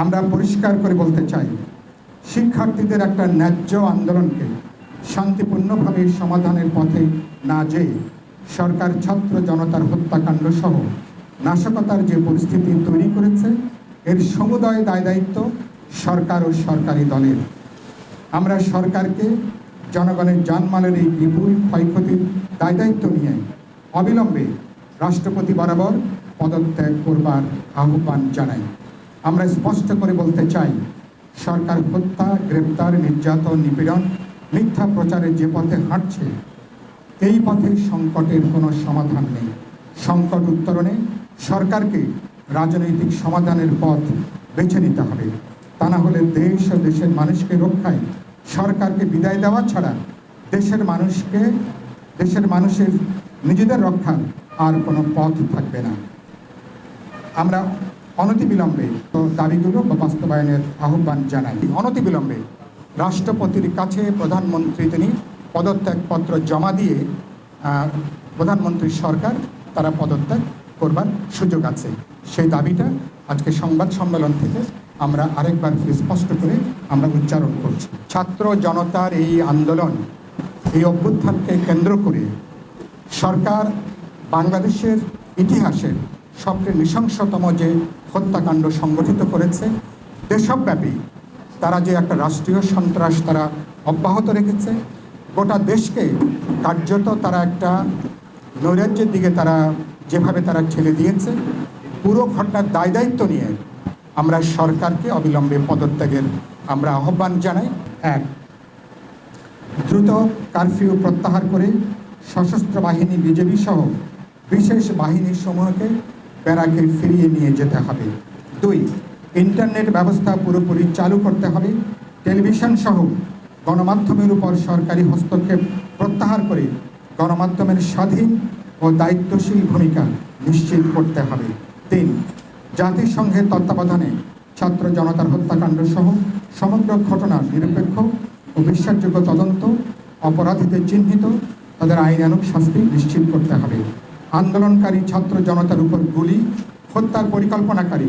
আমরা পরিষ্কার করে বলতে চাই, শিক্ষার্থীদের একটা ন্যায্য আন্দোলনকে শান্তিপূর্ণভাবে সমাধানের পথে না যেয়ে সরকার, ছাত্র জনতার হত্যাকাণ্ড সহ নাশকতার যে পরিস্থিতি তৈরি করেছে, এর সমুদয় দায় দায়িত্ব সরকার ও সরকারি দলের। আমরা সরকারকে জনগণের জানমালের এই বিপুল ক্ষয়ক্ষতির দায় দায়িত্ব নিয়ে অবিলম্বে রাষ্ট্রপতি বরাবর পদত্যাগ করবার আহ্বান জানাই। আমরা স্পষ্ট করে বলতে চাই, সরকার হত্যা, গ্রেপ্তার, নির্যাতন, নিপীড়ন, মিথ্যা প্রচারের যে পথে হাঁটছে, এই পথে সংকটের কোনো সমাধান নেই। সংকট উত্তরণে সরকারকে রাজনৈতিক সমাধানের পথ বেছে নিতে হবে। তা না হলে দেশ ও দেশের মানুষকে রক্ষায় সরকারকে বিদায় দেওয়া ছাড়া দেশের মানুষকে, দেশের মানুষের নিজেদের রক্ষার আর কোনো পথ থাকবে না। আমরা অনতিবিলম্বে দাবিগুলো বাস্তবায়নের আহ্বান জানাই। অনতিবিলম্বে রাষ্ট্রপতির কাছে প্রধানমন্ত্রী তিনি পদত্যাগপত্র জমা দিয়ে প্রধানমন্ত্রীর সরকার তারা পদত্যাগ করবার সুযোগ আছে। সেই দাবিটা আজকে সংবাদ সম্মেলন থেকে আমরা আরেকবার স্পষ্ট করে আমরা উচ্চারণ করছি। ছাত্র জনতার এই আন্দোলন, এই অভ্যুত্থানকে কেন্দ্র করে সরকার বাংলাদেশের ইতিহাসের সবচেয়ে নৃশংসতম যে হত্যাকাণ্ড সংগঠিত করেছে, দেশব্যাপী তারা যে একটা রাষ্ট্রীয় সন্ত্রাস তারা অব্যাহত রেখেছে, গোটা দেশকে কার্যত তারা একটা নৈরাজ্যের দিকে তারা যেভাবে তারা ঠেলে দিয়েছে, পুরো ঘটনার দায় দায়িত্ব নিয়ে আমরা সরকারকে অবিলম্বে পদত্যাগের আমরা আহ্বান জানাই। এক, দ্রুত কারফিউ প্রত্যাহার করে সশস্ত্র বাহিনী, বিজেপি সহ বিশেষ বাহিনীর সমূহকে ব্যারাকে ফিরিয়ে নিয়ে যেতে হবে। দুই, ইন্টারনেট ব্যবস্থা পুরোপুরি চালু করতে হবে। টেলিভিশন সহ গণমাধ্যমের উপর সরকারি হস্তক্ষেপ প্রত্যাহার করে গণমাধ্যমের স্বাধীন ও দায়িত্বশীল ভূমিকা নিশ্চিত করতে হবে। তিন, জাতিসংঘের তত্ত্বাবধানে ছাত্র জনতার হত্যাকাণ্ড সহ সমগ্র ঘটনার নিরপেক্ষ ও বিশ্বাসযোগ্য তদন্ত, অপরাধীদের চিহ্নিত, তাদের আইনানুক শাস্তি নিশ্চিত করতে হবে। আন্দোলনকারী ছাত্র জনতার উপর গুলি, হত্যার পরিকল্পনাকারী,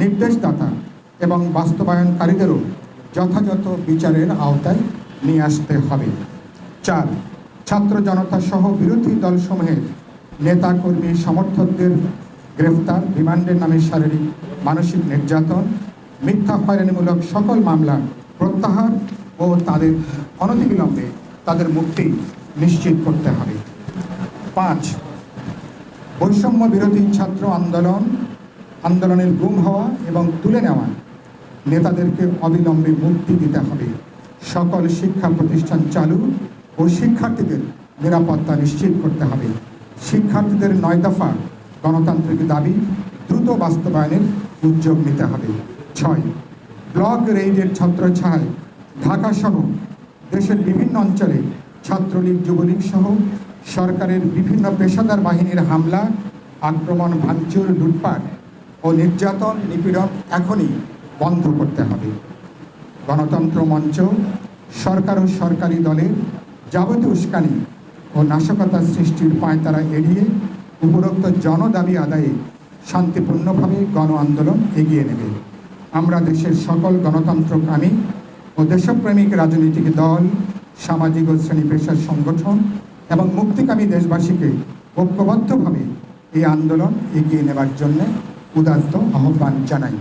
নির্দেশদাতা এবং বাস্তবায়নকারীদেরও যথাযথ বিচারের আওতায় নিয়ে আসতে হবে। চার, ছাত্র জনতা সহ বিরোধী দলসমূহের নেতাকর্মী সমর্থকদের গ্রেফতার, রিমান্ডের নামে শারীরিক, মানসিক নির্যাতন, মিথ্যা হয়রানিমূলক সকল মামলা প্রত্যাহার ও তাদের অনতিবিলম্বে তাদের মুক্তি নিশ্চিত করতে হবে। পাঁচ বৈষম্য বিরোধী ছাত্র আন্দোলন, আন্দোলনের গুম হওয়া এবং তুলে নেওয়া নেতাদেরকে অবিলম্বে মুক্তি দিতে হবে। সকল শিক্ষা প্রতিষ্ঠান চালু ও শিক্ষার্থীদের নিরাপত্তা নিশ্চিত করতে হবে। শিক্ষার্থীদের নয় দফা গণতান্ত্রিক দাবি দ্রুত বাস্তবায়নের উদ্যোগ নিতে হবে। ছয়, ব্লক রেইডের ছত্রছায়ায় ঢাকা সহ দেশের বিভিন্ন অঞ্চলে ছাত্রলীগ, যুবলীগ সহ সরকারের বিভিন্ন পেশাদার বাহিনীর হামলা, আক্রমণ, ভাঙচুর, লুটপাট ও নির্যাতন নিপীড়ন এখনই বন্ধ করতে হবে। গণতন্ত্র মঞ্চ, সরকার ও সরকারি দলের যাবতীয় উস্কানি ও নাশকতা সৃষ্টির পায়তারা এড়িয়ে উপরোক্ত জনদাবি আদায়ে শান্তিপূর্ণভাবে গণ আন্দোলন এগিয়ে নেবে। আমরা দেশের সকল গণতন্ত্রকামী ও দেশপ্রেমিক রাজনৈতিক দল, সামাজিক ও শ্রেণি পেশার সংগঠন এবং মুক্তিকামী দেশবাসীকে ঐক্যবদ্ধভাবে এই আন্দোলন এগিয়ে নেবার জন্য উদাত্ত আহ্বান জানাই।